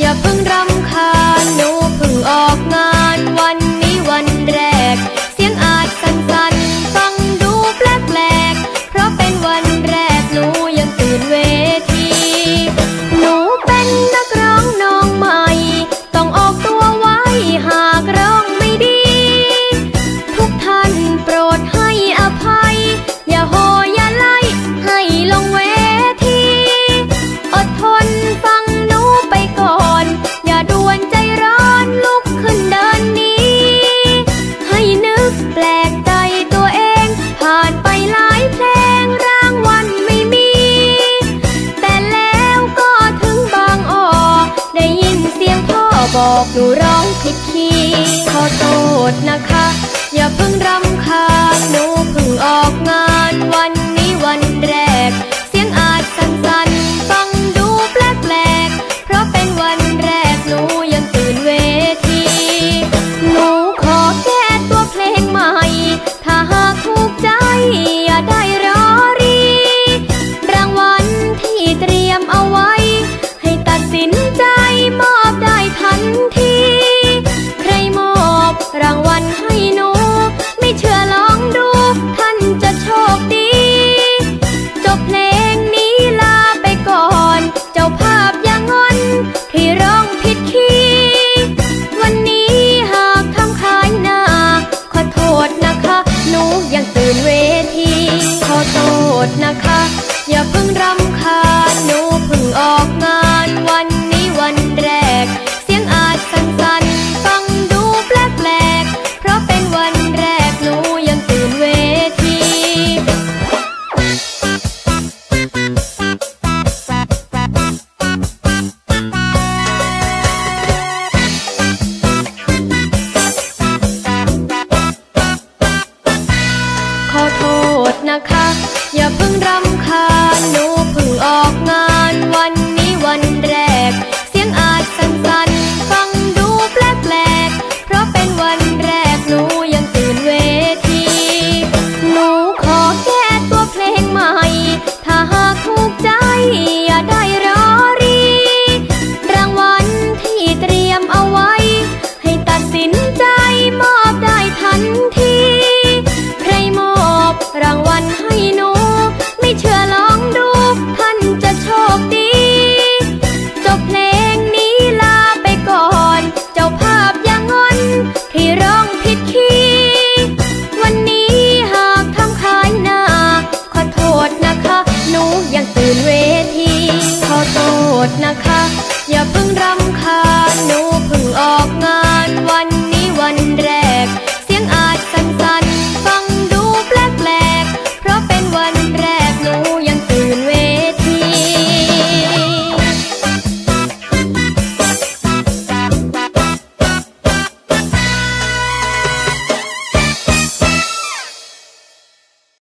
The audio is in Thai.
อย่าเพิ่งรำ บอกหนูร้องผิดคีย์ขอโทษนะคะ อย่าเพิ่งรำคาญ ให้หนู ไม่เชื่อลองดู ท่านจะโชคดี จบเพลงนี้ลาไปก่อน เจ้าภาพย่งงอน ที่ร้องผิดคีย์วันนี้หากทำขายหน้า ขอโทษนะคะ หนูยังตื่นเวที ขอโทษนะคะ อย่าเพิ่งรำ โทษนะคะ อย่าเพิ่งรำคาญหนูเพิ่งออกงานวัน ना खा